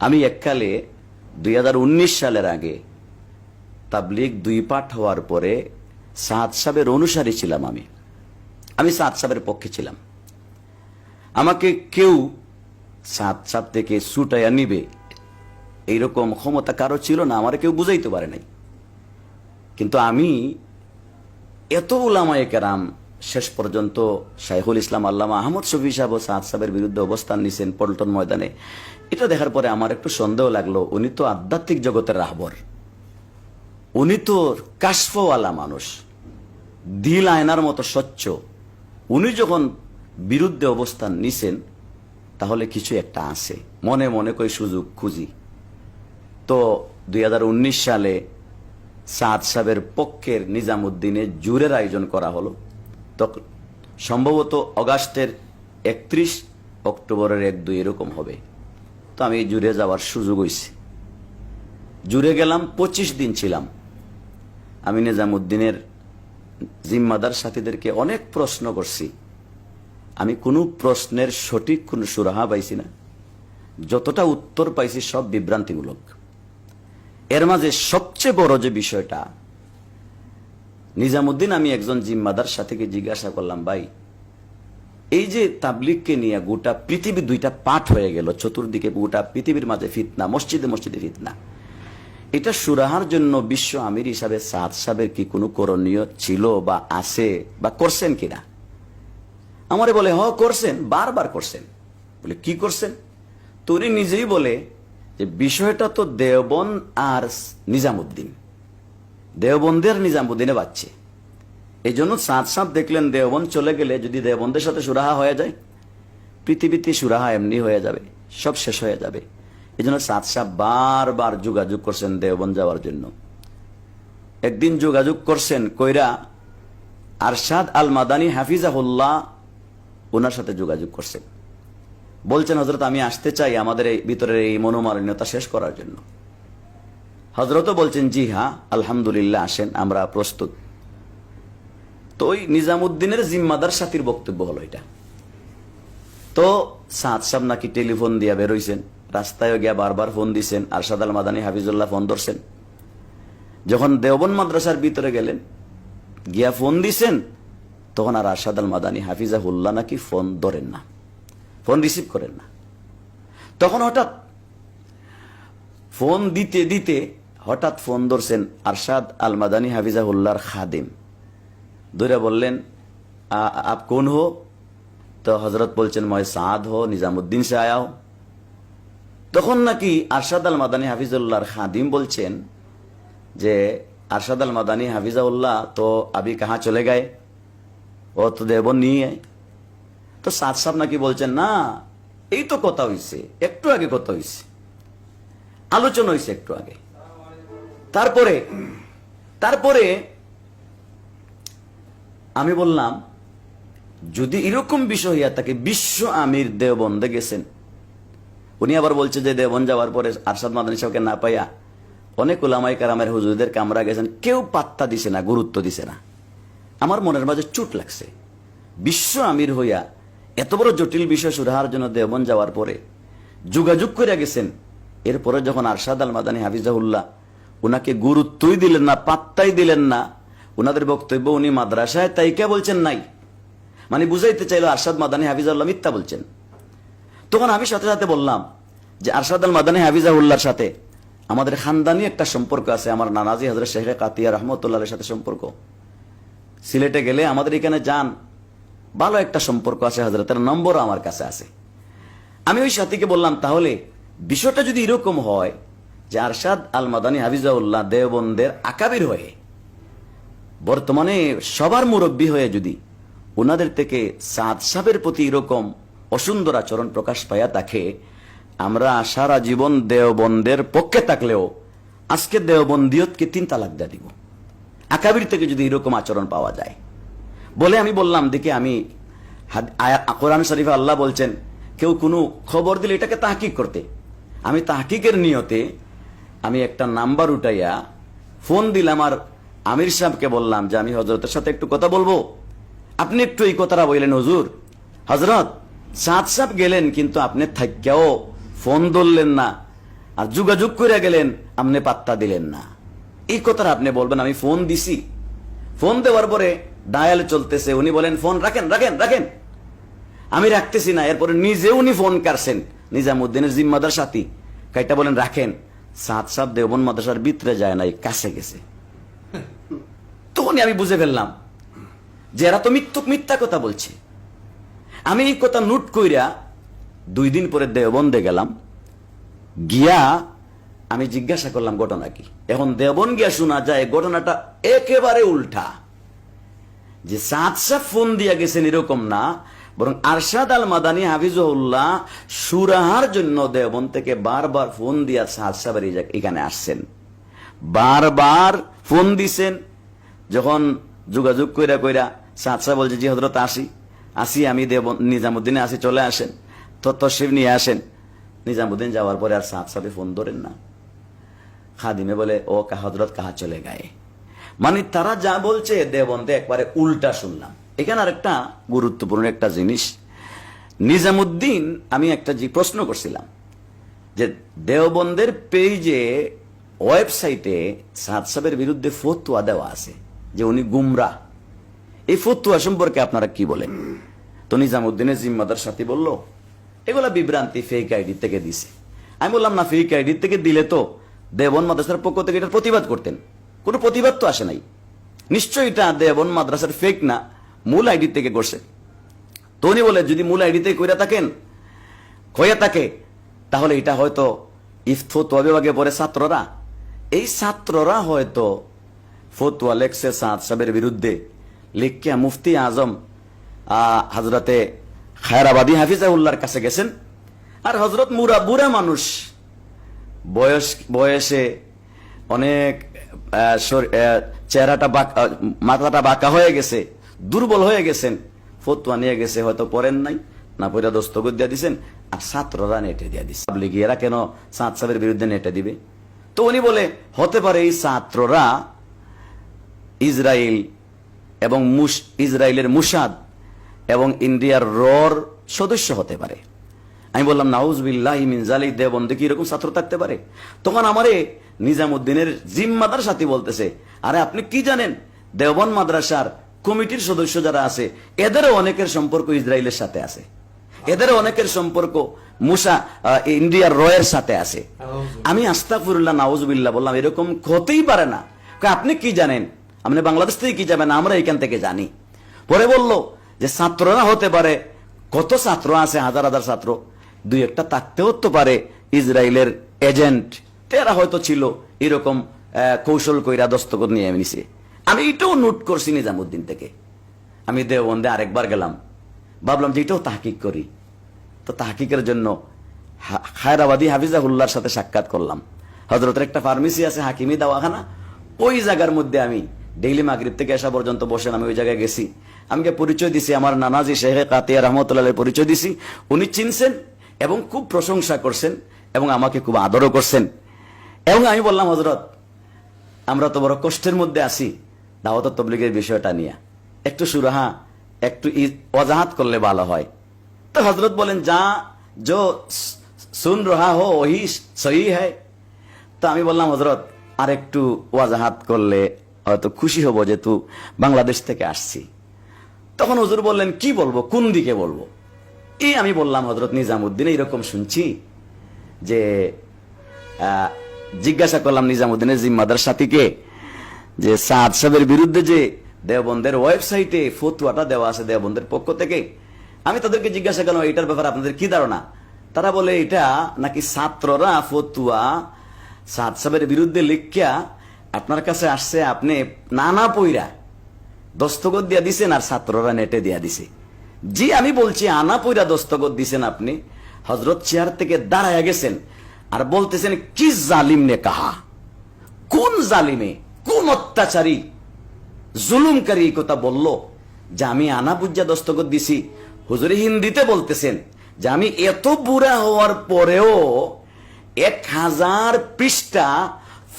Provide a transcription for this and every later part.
আমি এককালে দুই হাজার উনিশ সালের আগে তাবলিগ দুই পাঠ হওয়ার পরে সাদ সাহেবের অনুসারী ছিলাম আমি। আমি সাদ সাহেবের পক্ষে ছিলাম। আমাকে কেউ সাত সাত থেকে ছুটাইয়া নিবে এইরকম ক্ষমতা কারও ছিল না, আমার কেউ বুঝাইতে পারে নাই। কিন্তু আমি এত উলামায়ে কেরাম, শেষ পর্যন্ত শাইখুল ইসলাম আল্লামা আহমদ শফি সাহেব ও সাহেবের বিরুদ্ধে অবস্থান নিছেন পল্টন ময়দানে। এটা দেখার পরে আমার একটু সন্দেহ লাগল, উনি তো আধ্যাত্মিক জগতের রাহবর। উনি তো কাশফওয়ালা মানুষ, দিল আয়নার মতো স্বচ্ছ। উনি যখন বিরুদ্ধে অবস্থান নিছেন, তাহলে কিছু একটা আছে। মনে মনে কই সুযোগ খুঁজি। তো দুই হাজার উনিশ সালে সাদ সাহেবের পক্ষের নিজামুদ্দিনে জুরের আয়োজন করা হলো। তখন সম্ভবত অগাস্টের একত্রিশ অক্টোবরের এক দুই এরকম হবে। তো আমি জুড়ে যাওয়ার সুযোগ হয়েছে জুড়ে গেলাম, পঁচিশ দিন ছিলাম। আমি নিজামুদ্দিনের জিম্মাদার সাথীদেরকে অনেক প্রশ্ন করছি। আমি কোনো প্রশ্নের সঠিক কোনো সুরাহা পাইছি না। যতটা উত্তর পাইছি সব বিভ্রান্তিমূলক। এর মাঝে সবচেয়ে বড় যে বিষয়টা, নিজামুদ্দিন আমি একজন জিম্মাদার সাথীকে জিজ্ঞাসা করলাম, ভাই এই যে তাবলিগকে নিয়ে গোটা পৃথিবী দুইটা পাঠ হয়ে গেল, চতুর্দিকে গোটা পৃথিবীর মাঝে ফিতনা, মসজিদে মসজিদে ফিতনা। এটা সুরাহার জন্য বিশ্ব আমির হিসাবে সাদ সাহেবের কি কোনো করণীয় ছিল বা আছে বা করছেন কিনা? আমারে বলে, হ, করছেন, বারবার করছেন। বলে, কি করছেন? তো উনি নিজেই বলে যে বিষয়টা তো দেওবন আর নিজামুদ্দিন। দেওবন্দের নিজামুদ্দিনে বাচ্চে এই জন্য সাঁত সাঁত দেখলেন দেওবন চলে গেলে যদি দেওবন্দের সাথে সুরাহা হয়ে যায়, পৃথিবীতে সুরাহা এমনি হয়ে যাবে, সব শেষ হয়ে যাবে। এই জন্য সাত সাহ বারবার যোগাযোগ করছেন দেওবন যাওয়ার জন্য। একদিন যোগাযোগ করছেন কইরা আরশাদ আল মাদানী হাফিজাহুল্লাহ ওনার সাথে যোগাযোগ করছেন। বলছেন হজরত আমি আসতে চাই আমাদের এই ভিতরের এই মনোমালিন্যতা শেষ করার জন্য। হজরতও বলছেন, জি হ্যাঁ আলহামদুলিল্লাহ, আসেন, আমরা প্রস্তুত। তো ওই নিজামুদ্দিনের জিম্মাদার সাথীর বক্তব্য হলো এটা। তো সাদ সাহেব নাকি টেলিফোন দিয়া বেরোইছেন রাস্তায় গিয়া বারবার ফোন দিছেন, আরশাদ আল মাদানী হাফিজুল্লাহ ফোন ধরছেন। যখন দেওবন মাদ্রাসার ভিতরে গেলেন, গিয়া ফোন দিছেন, তখন আর আরশাদ আল মাদানী হাফিজাহুল্লাহ নাকি ফোন ধরেন না, ফোন রিসিভ করেন না। তখন হঠাৎ ফোন দিতে দিতে হঠাৎ ফোন ধরছেন আরশাদ আল মাদানী হাফিজাহুল্লাহর খাদিম। ধরে বললেন আপ কোন হো? তো হজরত বলছেন ময় সাদ হো, নিজামুদ্দিন সে আয়া হো। তখন নাকি আরশাদ আল মাদানী হাফিজুল্লাহর খাদিম বলছেন যে, আরশাদ আল মাদানী হাফিজাউল্লাহ, তো আবি কাহা চলে গায়ে? ও তো দেবন নিয়ে তো সাদ সাহেব নাকি বলছেন, না, এই তো কথা হইছে, একটু আগে কথা হইছে। আলোচনা হইছে একটু আগে। তারপরে তারপরে আমি বললাম, যদি এরকম বিষয় হইয়া থাকে, বিশ্ব আমির দেওবন্দে গেছেন। উনি আবার বলছে যে দেবন যাওয়ার পরে আরশাদ মাদানী সাহেবকে না পাইয়া অনেক ওলামাই কারামের হুজুরদের কামরা গেছেন, কেউ পাত্তা দিছে না, গুরুত্ব দিছে না। আমার মনের মাঝে চুট লাগছে। বিশ্ব আমির হইয়া এত বড় জটিল বিষয় সুরাহার জন্য দেবন যাওয়ার পরে যোগাযোগ করে গেছেন। এরপরে যখন আরশাদ আল মাদানী হাফিজাহুল্লাহ উনাকে গুরুত্বই দিলেন না, পাত্তাই দিলেন না উনাদের বক্তব্য উনি মাদ্রাসায়, তাই কে বলছেন নাই? মানে বুঝাইতে চাইলো আরশাদ মাদানী হাফিজাহুল্লাহ মিথ্যা বলছেন। তখন আমি সাথে সাথে বললাম যে আরশাদ আল মাদানী হাফিজাহুল্লাহর সাথে আমাদের খানদানি একটা সম্পর্ক আছে, আমার নানাজি হজরত শেখ কাতিয়া রহমতুল্লাহের সাথে সম্পর্ক। সিলেটে গেলে আমাদের এখানে যান, ভালো একটা সম্পর্ক আছে হজরতের নম্বরও আমার কাছে আছে। আমি ওই সাথীকে বললাম, তাহলে বিষয়টা যদি এরকম হয় যে আরশাদ আল মাদানী হাফিজাউল্লাহ দেওবন্দের আকাবির হয়ে বর্তমানে সবার মুরব্বী হয়ে যদি ওনাদের থেকে সাদ সাহেবের প্রতি এরকম অসুন্দর আচরণ প্রকাশ পাইয়া তাকে আমরা সারা জীবন দেওবন্দের পক্ষে থাকলেও আজকে দেওবন্দিয়তকে তিন তালাক দিয়ে দিব। আকাবির থেকে যদি এরকম আচরণ পাওয়া যায়। বলে আমি বললাম, দেখে আমি কোরআন শরীফে আল্লাহ বলছেন, কেউ কোনো খবর দিলে এটাকে তাহকিক করতে। আমি তাহকিকের নিয়তে আমি একটা নাম্বার উঠাইয়া ফোন দিলাম আর আমির সাহেবকে বললাম যে, আমি হজরতের সাথে একটু কথা বলব? আপনি একটু এই কথাটা বললেন হুজুর। হজরত সাদ সাহেব গেলেন, কিন্তু আপনি থাক্যাও ফোন ধরলেন না আর যোগাযোগ করে গেলেন, আপনি পাত্তা দিলেন না। এই কথাটা আপনি বলবেন, আমি ফোন দিছি। ফোন দেওয়ার পরে ডায়াল চলতেছে, উনি বলেন, ফোন রাখেন রাখেন রাখেন। আমি রাখতেছি না। এরপরে নিজে উনি ফোন কারছেন নিজামুদ্দিনের জিম্মাদার সাথী। কাইটা বলেন, রাখেন। সাত সাত দেবন মাদ্রাসার ভিতরে যায় নাই, কাছে গেছে। তখনই আমি বুঝে ফেললাম যে এরা তো মিথ্যুক মিথ্যা কথা বলছে। আমি এই কথা নোট কইরা দুই দিন পরে দেওবন্দে গেলাম। গিয়া আমি জিজ্ঞাসা করলাম, ঘটনা কি? এখন দেবন গিয়া শোনা যায়, ঘটনাটা একেবারে উল্টা। যে সাত সাহ ফোন দিয়া গেছেন এরকম না, বরং আরশাদ আল মাদানী হাফিজুল্লাহ সুরাহার জন্য দেবন থেকে বারবার ফোন দিয়া সাদ সাহেবের এই এখানে আসছেন। বারবার ফোন দিছেন, যখন যোগাযোগ কইরা কইরা সাদ সাহেব বলছে, জি হজরত আসি। আসি, আমি দেব, নিজামুদ্দিনে আসি, চলে আসেন। তো তশরিফ নিয়ে আসেন। নিজামুদ্দিন যাওয়ার পরে আর সাদ সাহেব ফোন ধরেন না। খাদিমে বলে, ও কা হজরত কাহা চলে গায়ে? মানে তারা যা বলছে, দেবন্দে একবারে উল্টা শুনলাম। এখানে আর একটা গুরুত্বপূর্ণ একটা জিনিস। নিজামুদ্দিন, আমি একটা জি, প্রশ্ন করছিলাম যে, দেওবন্দের পেজে ওয়েবসাইটে সাদ সাহেবের বিরুদ্ধে ফতুয়া দেওয়া আছে যে উনি গুমরা। এই ফতুয়া সম্পর্কে আপনারা কি বলেন? তো নিজামুদ্দিনের জিম্মাদার সাথী বলল, এগুলা বিভ্রান্তি ফেক আইডি থেকে দিছে। আমি বললাম, না ফেক আইডি থেকে দিলে তো দেবন মাদ্রাসার পক্ষ থেকে এটার প্রতিবাদ করতেন। কোনো প্রতিবাদ তো আসে নাই। নিশ্চয়ই এটা দেবন মাদ্রাসার ফেক না, মূল আইডি থেকে করছে। তো উনি বলে, যদি মূল আইডি থেকে কইরা থাকেন হয়ে থাকে, তাহলে এটা হয়তো ইফ ফতুয়া বিভাগে পড়ে ছাত্ররা এই ছাত্ররা হয়তো ফতুয়া লেখছে সাদ সাহেবের বিরুদ্ধে। লিখিয়া মুফতি আজম হাজরতে খায়রাবাদী হাফিজাউল্লাহর কাছে গেছেন। আর হজরত মুরা, বুড়া মানুষ বয়স, বয়সে অনেক চেহারাটা মাথাটা বাঁকা হয়ে গেছে, দুর্বল হয়ে গেছেন। ফতুয়া নিয়ে গেছে, হয়তো পড়েন নাই, না পড়া দস্তগত দিয়ে দিছেন। আর ছাত্ররা নেটে দিয়ে দিচ্ছে এরা কেন সাঁত সাহেবের বিরুদ্ধে নেটে দিবে? তো উনি বলে, হতে পারে এই ছাত্ররা ইসরায়েল এবং ইসরায়েলের মুসাদ এবং ইন্ডিয়ার রর সদস্য হতে পারে। আমি বললাম নাউজবিল্লাহ মিনজালি দেবন্দে কি এরকম ছাত্র থাকতে পারে? তখন আমারে নিজামুদ্দিনের জিম্মাদার সাথে বলতেছে, আরে আপনি কি জানেন দেওবন মাদ্রাসার কমিটির সদস্য যারা আছে, এদেরও অনেকের সম্পর্ক ইসরায়েলের সাথে আছে। এদেরও অনেকের সম্পর্ক মুসা ইন্ডিয়ার রয়ের সাথে আছে। আমি আস্তাফুরুল্লাহ নাউজবিল্লাহ বললাম এরকম হতেই পারে না। আপনি কি জানেন? আপনি বাংলাদেশ থেকে কি যাবেন? আমরা এখান থেকে জানি। পরে বলল যে ছাত্ররা হতে পারে কত ছাত্র আছে হাজার হাজার ছাত্র? দুই একটা থাকতেও তো পারে ইসরায়েলের এজেন্ট। তেরা হয়তো ছিল এরকম কৌশল কইরা দস্তখত নিয়ে নিছে। আমি এটাও নোট করছি নিজামুদ্দিন থেকে। আমি দেওবন্দে আরেকবার গেলাম। ভাবলাম যে এটাও তাহকিক করি। তো তাহকিকের জন্য হায়রাবাদী হাফিজাহুল্লাহর সাথে সাক্ষাৎ করলাম। হজরতের একটা ফার্মেসি আছে, হাকিমি দাওয়াখানা। ওই জায়গার মধ্যে আমি ডেইলি মাগরিব থেকে আসা পর্যন্ত বসেন আমি ওই জায়গায় গেছি। আমাকে পরিচয় দিছি আমার নানাজি শেখে কাতিয়া রহমতুল্লাহ পরিচয় দিছি। উনি চিনছেন এবং খুব প্রশংসা করছেন এবং আমাকে খুব আদরও করছেন। এবং আমি বললাম হজরত আমরা তো বড় কষ্টের মধ্যে আছি দাওয়াত তবলিগের বিষয়টা নিয়ে। একটু সুরাহা, একটু অজাহাত করলে ভালো হয়। তো হজরত বলেন যা জো সুন রহা হো ওহি সহি হ্যায় তো আমি বললাম, হজরত আর একটু ওয়াজাহাত করলে হয়তো খুশি হব যেহেতু বাংলাদেশ থেকে আসছি। তখন হজুর বললেন, কি বলব? কোন দিকে বলব? এই আমি বললাম, হজরত নিজামুদ্দিন এইরকম শুনছি যে জিজ্ঞাসা করলাম নিজামুদ্দিনের জিম্মাদার সাথীকে যে, সাদ সাহেবের বিরুদ্ধে যে দেওবন্দের ওয়েবসাইটে ফতুয়াটা দেওয়া আছে দেওবন্দের পক্ষ থেকে আমি তাদেরকে জিজ্ঞাসা করলাম এটার ব্যাপারে আপনাদের কি ধারণা? তারা বলে, এটা নাকি ছাত্ররা ফতুয়া সাদ সাহেবের বিরুদ্ধে লিখিয়া আপনার কাছে আসছে, আপনি নানা পইরা দস্তগত দিয়া দিছেন আর ছাত্ররা নেটে দিয়া দিছে। জি, আমি বলছি, আনা পইরা দস্তগত দিছেন আপনি হজরত চেয়ার থেকে দাঁড়ায় গেছেন আর বলতেছেন, কি জালিম নে কাহা? কোন জালিমে, কোন অত্যাচারী, জুলুমকারী কথা বলল যে আমি আনা বুঝা দস্তগত দিছি হুজুরে হিন্দিতে বলতেছেন যে আমি এত বুড়া হওয়ার পরেও এক হাজার পৃষ্ঠা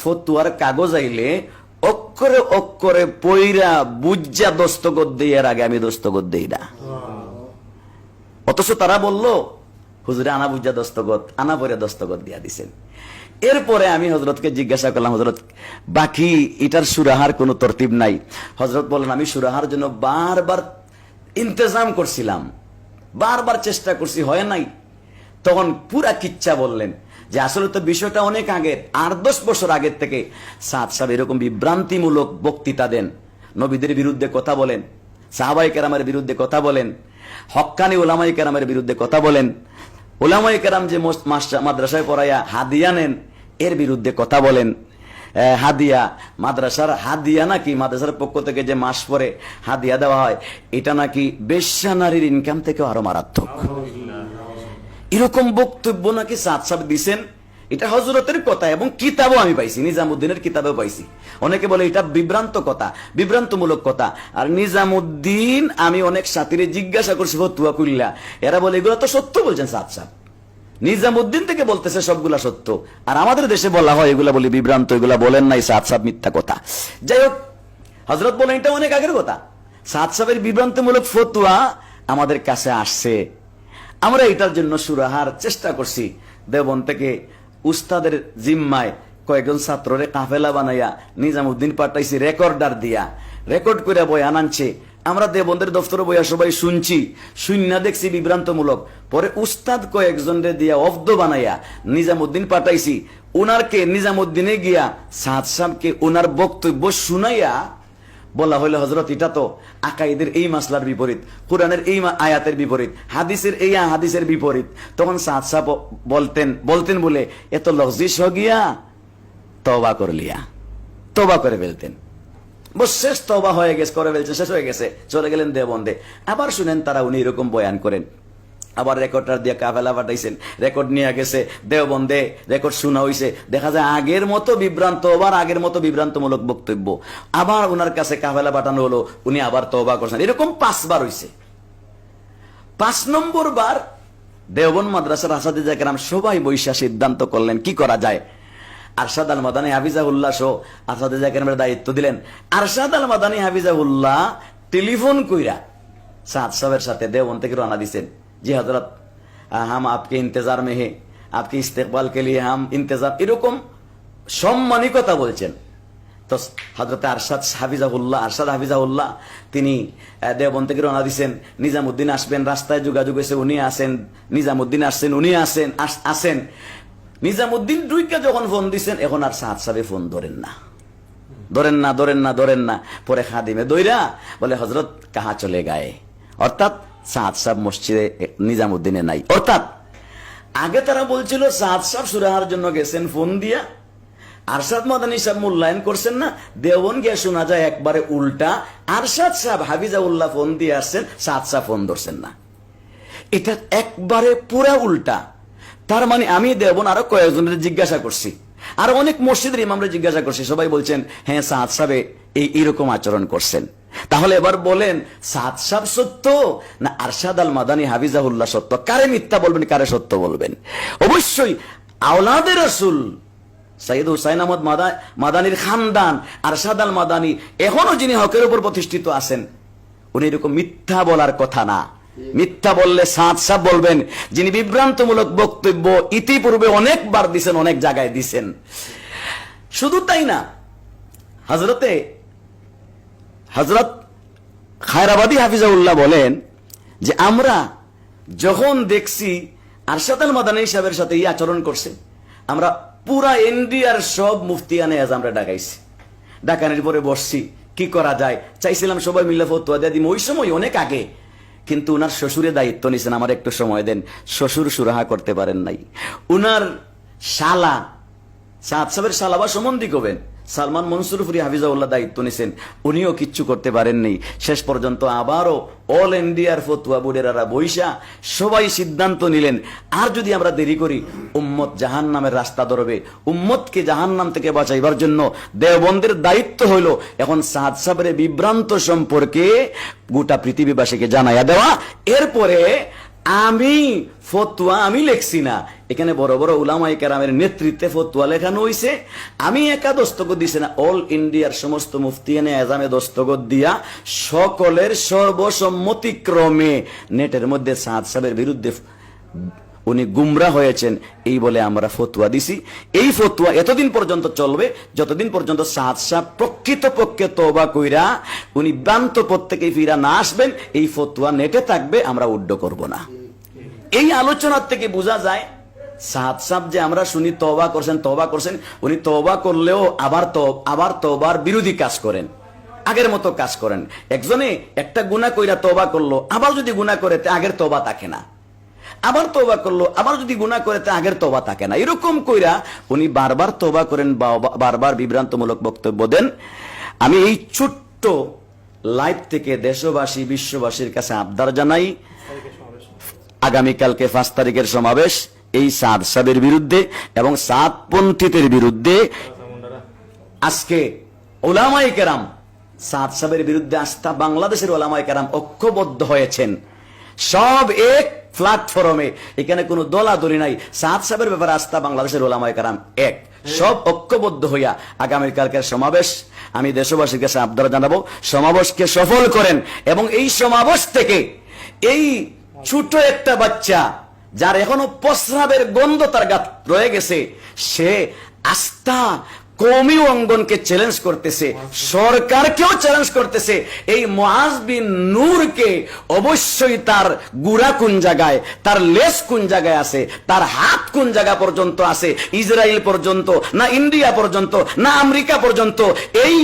ফতুয়ার কাগজ আইলে অক্ষরে অক্ষরে পইরা বুজ্জা দস্তগত দেই এর আগে আমি দস্তগত দেই না। অথচ তারা বলল, হুজুরে, আনা বুঝা দস্তগত আনা পরে দস্তগত দিয়া দিছেন। এরপরে আমি হজরতকে জিজ্ঞাসা করলাম, হজরত, বাকি এটার সুরাহার কোনো তরতিব নাই? হজরত বলেন আমি সুরাহার জন্য বারবার ইন্তজাম করছিলাম। বারবার চেষ্টা করছি, হয় নাই। তখন পুরা কিচ্ছা বললেন যে, আসলে তো বিষয়টা অনেক আগের, আট দশ বছর আগের থেকে। সাদ সাহেব এরকম বিভ্রান্তিমূলক বক্তৃতা দেন। নবীদের বিরুদ্ধে কথা বলেন সাহাবাই কেরামের বিরুদ্ধে কথা বলেন হক্কানি ওলামাই কেরামের বিরুদ্ধে কথা বলেন। ওলামাই কেরাম যে মাদ্রাসায় পড়াইয়া হাদিয়া নেন, এর বিরুদ্ধে কথা বলেন। হাদিয়া। মাদ্রাসার হাদিয়া নাকি মাদ্রাসার পক্ষ থেকে যে মাস পরে হাদিয়া দেওয়া হয়, এটা নাকি বেশ্যা নারীর ইনকাম থেকে আরও মারাত্মক। এরকম বক্তব্য নাকি সাত সাত দিছেন? এটা হজরতের কথা এবং কিতাবও আমি পাইছি, নিজামুদ্দিনের কিতাবেও পাইছি। অনেকে বলে এটা বিভ্রান্ত কথা, বিভ্রান্তমূলক কথা। আর নিজামুদ্দিন, আমি অনেক সাথীরে জিজ্ঞাসা করছি, ফতুয়া কুল্লা এরা বলে, এগুলো তো সত্য বলছেন সাত সাত নিজামুদ্দিন থেকে বলতেছে সবগুলা সত্য। আর আমাদের দেশে বলা হয়, এগুলা বলি বিভ্রান্ত, এগুলা বলেন নাই, সাত সাত মিথ্যা কথা। যাই হোক হজরত বলেন, এটা অনেক আগের কথা। সাত সাহেবের বিভ্রান্তমূলক ফতুয়া আমাদের কাছে আসছে। আমরা এটার জন্য সুরাহার চেষ্টা করছি। দেবন থেকে উস্তাদের জিম্মায় কয়েকজন ছাত্ররে কাফেলা বানাইয়া নিজামুদ্দিন পাঠাইছি রেকর্ডার দিয়া। রেকর্ড করে বই আনানছে আমরা দেবন্দের দফতরে বইয়া সবাই শুনছি। শুননা দেখছি বিভ্রান্তমূলক। পরে উস্তাদ কয়েকজনরে দিয়া অব্দ বানাইয়া নিজামুদ্দিন পাঠাইছি। উনারকে নিজামুদ্দিনে গিয়া সাদ সাহেবকে উনার বক্তব্য শুনাইয়া বলা হইলে হজরত এটা তো আকাইদের এই মাসলার বিপরীত, কোরআনের এই আয়াতের বিপরীত, হাদিসের এই হাদিসের বিপরীত। তখন সাদ বলতেন বলতেন বলে, এত লজিস গিয়া তবা করলিয়া তবা করে ফেলতেন। বস, শেষ তবা হয়ে গেছে, করে ফেলছে, শেষ হয়ে গেছে, চলে গেলেন দেবন্দে আবার শুনেন তারা উনি এরকম বয়ান করেন। আবার রেকর্ডটার দিয়ে কাফেলা পাঠাইছেন। রেকর্ড নিয়ে গেছে, দেওবন্দে, রেকর্ড শোনা হয়েছে দেখা যায় আগের মতো বিভ্রান্ত, আবার আগের মতো বিভ্রান্তমূলক বক্তব্য। আবার ওনার কাছে কাফেলা পাঠানো হলো, উনি আবার তবা করছেন। এরকম পাঁচবার হয়েছে পাঁচ নম্বর বার দেওবন মাদ্রাসার আসাদে জাকেরাম সবাই বৈশা সিদ্ধান্ত করলেন, কি করা যায়? আরশাদ আল মাদানী হাফিজাহুল্লাহ সহ আসাদে জাকের দায়িত্ব দিলেন। আরশাদ আল মাদানী হাফিজাহুল্লাহ টেলিফোন কইরা সাদ সাহেবের সাথে দেওবন থেকে রানা দিছেন। জি হজরত হাম আপকে ইন্তজার মেহে আপকে ইস্তেকবাল কে লিয়ে হাম ইন্তজার। এরকম সম্মানী কথা বলছেন। তো হজরত আরশাদ হাফিজাহুল্লাহ আরশাদ হাফিজাহুল্লাহ, তিনি দেওবন থেকে রওনা দিছেন। নিজামুদ্দিন আসবেন, রাস্তায় যোগাযোগ হয়েছে, উনি আসেন। নিজামুদ্দিন আসছেন, উনি আসেন আসেন। নিজামুদ্দিন দুইকে যখন ফোন দিছেন, এখন আর সাদ সাহেব ফোন ধরেন না। ধরেন না ধরেন না ধরেন না। পরে খাদিমে দইরা বলে হজরত কাহা চলে গায়ে? অর্থাৎ সাদ সাহেব মসজিদে নিজামুদ্দিনে নাই। অর্থাৎ আগে তারা বলছিল সাদ সাহেব সুরাহার জন্য গেছেন ফোন দিয়া। আরশাদ মাদানী সাহেব মূল্যায়ন করছেন না। দেওবন গিয়ে শোনা যায় একবারে উল্টা। আরশাদ সাহেব, হাফিজাউল্লাহ ফোন দিয়ে আসছেন সাদ সাহেব ফোন ধরছেন না। এটা একবারে পুরা উল্টা। তার মানে আমি দেবন আরও কয়েকজনের জিজ্ঞাসা করছি। আর অনেক মসজিদের ইমামরা জিজ্ঞাসা করছি, সবাই বলছেন হ্যাঁ সাদ সাহেব এই এরকম আচরণ করছেন। তাহলে এবার বলেন, সাদ সাহেব সত্য না আরশাদ আল মাদানী হাবিজাহুল্লাহ সত্য? কারে মিথ্যা বলবেন, কারে সত্য বলবেন? অবশ্যই আওলাদের রসুল সাইদ হুসাইন আহমদ মাদা- মাদানির খানদান, আরশাদ আল মাদানী, এখনও যিনি হকের উপর প্রতিষ্ঠিত আছেন, উনি এরকম মিথ্যা বলার কথা না। মিথ্যা বললে সাঁত সাপ বলবেন। যিনি বিভ্রান্তমূলক বক্তব্য ইতিপূর্বে অনেকবার দিছেন, অনেক জায়গায় দিছেন। শুধু তাই না হজরতে হজরত খায়রাবাদী হাফিজাউল্লাহ বলেন যে, আমরা যখন দেখছি আরশাদ আল মাদানী সাহেবের সাথে এই আচরণ করছে, আমরা পুরা ইন্ডিয়ার সব মুফতিয়ানে আজ আমরা ডাকাইছি। ডাকানের পরে বসছি, কি করা যায়? চাইছিলাম সবাই মিলে ফতুয়া দিয়ে দিম। ওই সময় অনেক আগে কিন্তু উনার শ্বশুরে দায়িত্ব নিছেন, আমার একটু সময় দেন। শ্বশুর সুরাহা করতে পারেন নাই। উনার শালা সাহেবের শালা বা সম্বন্ধী কবেন? সালমান মনসুরফুরি হাফিজাউল্লাহ দায়িত্ব নিছেন। উনিও কিচ্ছু করতে পারেননি শেষ পর্যন্ত আবারও অল ইন্ডিয়ার ফতুয়া বুডেরারা বৈশা সবাই সিদ্ধান্ত নিলেন, আর যদি আমরা দেরি করি, উম্মত জাহান নামের রাস্তা ধরবে। উম্মতকে জাহান নাম থেকে বাঁচাইবার জন্য দেওবন্দের দায়িত্ব হইল এখন সাদ সাহেবের বিভ্রান্ত সম্পর্কে গোটা পৃথিবীবাসীকে জানাইয়া দেওয়া। এরপরে আমি ফতুয়া আমি লেখছি না। এখানে বড় বড় উলামাই কেরামের নেতৃত্বে ফতুয়া লেখানো হইছে। আমি একা দস্তগত দিছি না। অল ইন্ডিয়ার সমস্ত মুফতিয়ানে এজামে দস্তগত দিয়া সকলের সর্বসম্মতিক্রমে নেটের মধ্যে সাদ সাহেবের বিরুদ্ধে উনি গুমরা হয়েছেন। এই বলে আমরা ফতুয়া দিছি। এই ফতুয়া এতদিন পর্যন্ত চলবে, যতদিন পর্যন্ত সাত সাহ প্রকৃত পক্ষে তবা কইরা উনি ভ্রান্ত পথ থেকে ফিরা না আসবেন, এই ফতুয়া নেটে থাকবে, আমরা উড্ড করব না। এই আলোচনার থেকে বোঝা যায় সাত সাপ যে আমরা শুনি তবা করছেন তবা করছেন, উনি তবা করলেও আবার আবার তবার বিরোধী কাজ করেন, আগের মতো কাজ করেন। একজনে একটা গুণা কইরা তবা করল, আবার যদি গুণা করে আগের তবা থাকে না। আবার তবা করল, আবার যদি গুণা করে, তে আগের তবা থাকে না। এরকম কইরা উনি বারবার তবা করেন বারবার বিভ্রান্তমূলক বক্তব্য দেন। আমি এই ছোট্ট লাইভ থেকে দেশবাসী, বিশ্ববাসীর কাছে আবদার জানাই। আগামীকালকে পাঁচ তারিখের সমাবেশ, এই সাদ সাবের বিরুদ্ধে এবং সাতপন্থীদের বিরুদ্ধে। আজকে ওলামাই কেরাম, সাদ সাবের বিরুদ্ধে আস্থা বাংলাদেশের ওলামাই কেরাম ঐক্যবদ্ধ হয়েছেন। সব এক প্ল্যাটফর্মে এখানে কোনো দলাদলি নাই, সাদ সাবের ব্যাপারে আস্থা বাংলাদেশের ওলামাই কেরাম এক। সব ঐক্যবদ্ধ হইয়া আগামীকালকের সমাবেশ, আমি দেশবাসীর কাছে আবদার জানাব, সমাবেশকে সফল করেন এবং এই সমাবেশ থেকে এই ছোট একটা বাচ্চা যার এখনও প্রস্রাবের গন্ধ তার গাত রয়ে গেছে সে আস্থা কৌমি অঙ্গনকে চ্যালেঞ্জ করতেছে, সরকারকেও চ্যালেঞ্জ করতেছে। এই মহাজ বিন নূরকে অবশ্যই তার গুড়া কোন জায়গায়, তার লেস কোন জায়গায় আছে, তার হাত কোন জায়গা পর্যন্ত আছে ইসরায়েল পর্যন্ত, না ইন্ডিয়া পর্যন্ত, না আমেরিকা পর্যন্ত, এই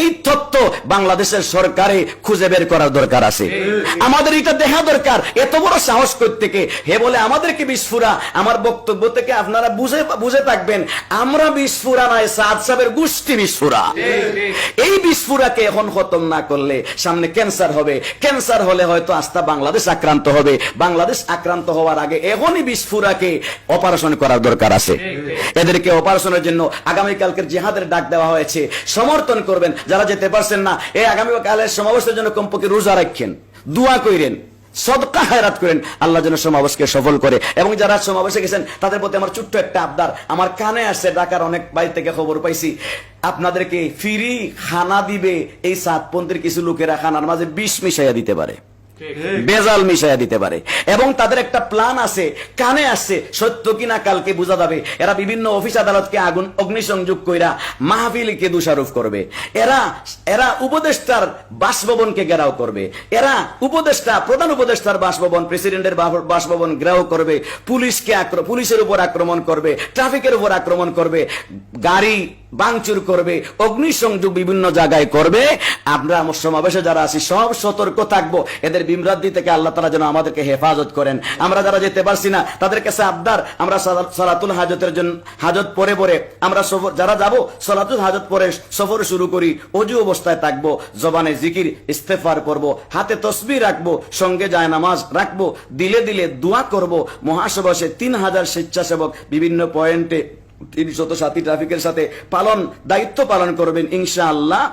এই তথ্য বাংলাদেশের সরকারে খুঁজে বের করার দরকার আছে। আমাদের এটা দেখা দরকার, এত বড় সাহস করতে কে হে বলে আমাদেরকে বিস্ফোরা, আমার বক্তব্য থেকে আপনারা বুঝে বুঝে থাকবেন, আমরা বিস্ফোরা গোষ্ঠী বিস্ফোরা। অপারেশন করার দরকার আছে। এদেরকে অপারেশনের জন্য আগামীকালকের জিহাদের ডাক দেওয়া হয়েছে। সমর্থন করবেন, যারা যেতে পারছেন না, এই আগামীকালের সমাবেশের জন্য কমপক্ষে রোজা রাখেন। দোয়া কইরেন। সদকা হায়রাত করেন। আল্লাহ যেন সমাবেশকে সফল করে। এবং যারা সমাবেশে গেছেন, তাদের প্রতি আমার ছোট্ট একটা আবদার। আমার কানে আসছে ঢাকার অনেক বাড়ি থেকে খবর পাইছি। আপনাদেরকে ফিরি খানা দিবে এই সাতপন্থীর কিছু লোকেরা খানার মাঝে বিষ মিশাইয়া দিতে পারে। বেজাল মিশাইয়া দিতে পারে। এবং তাদের একটা প্ল্যান আছে, কানে আসছে, সত্য কিনা কালকে বোঝা যাবে। এরা বিভিন্ন অফিস আদালতকে আগুন, অগ্নিসংযোগ কইরা মাহফিলকে দোষারোপ করবে। এরা এরা উপদেষ্টার বাসভবনকে ঘেরাও করবে। এরা উপদেষ্টা, প্রধান উপদেষ্টার বাসভবন প্রেসিডেন্টের বাসভবন ঘেরাও করবে। পুলিশকে পুলিশের উপর আক্রমণ করবে ট্রাফিকের উপর আক্রমণ করবে, গাড়ি বাংচুর করবে, অগ্নিসংযোগ বিভিন্ন জায়গায় করবে। আমরা সমাবেশে যারা আছি, সব সতর্ক থাকব। এদের বিমরাদ্দি থেকে আল্লাহ তারা যেন আমাদেরকে হেফাজত করেন। আমরা যারা যেতে পারছি না, তাদের কাছে আবদার, আমরা সালা- সালাতুল হাজতের জন্য হাজত পরে পরে আমরা সফর যারা যাব, সালাতুল হাজত পরে সফর শুরু করি, অজু অবস্থায় থাকব, জবানে জিকির, ইস্তেফার করব, হাতে তসবি রাখব, সঙ্গে যায় নামাজ রাখব, দিলে দিলে দোয়া করব, মহাসভাসে তিন হাজার স্বেচ্ছাসেবক বিভিন্ন পয়েন্টে তিনশত সাথী ট্রাফিকের সাথে পালন, দায়িত্ব পালন করবেন, ইনশাআল্লাহ।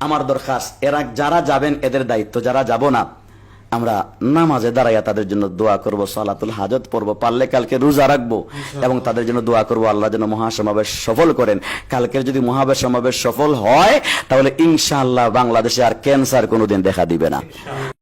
আমার দরখাস্ত, এরা যারা যাবেন, এদের দায়িত্ব, যারা যাব না। আমরা নামাজে দাঁড়াইয়া তাদের জন্য দোয়া করব সালাতুল হাজত পড়ব পারলে কালকে রোজা রাখব এবং তাদের জন্য দোয়া করব আল্লাহ যেন মহাসমাবেশ সফল করেন। কালকের যদি মহাবেশ সমাবেশ সফল হয় তাহলে ইনশাআল্লাহ বাংলাদেশে আর ক্যান্সার কোনোদিন দেখা দিবে না।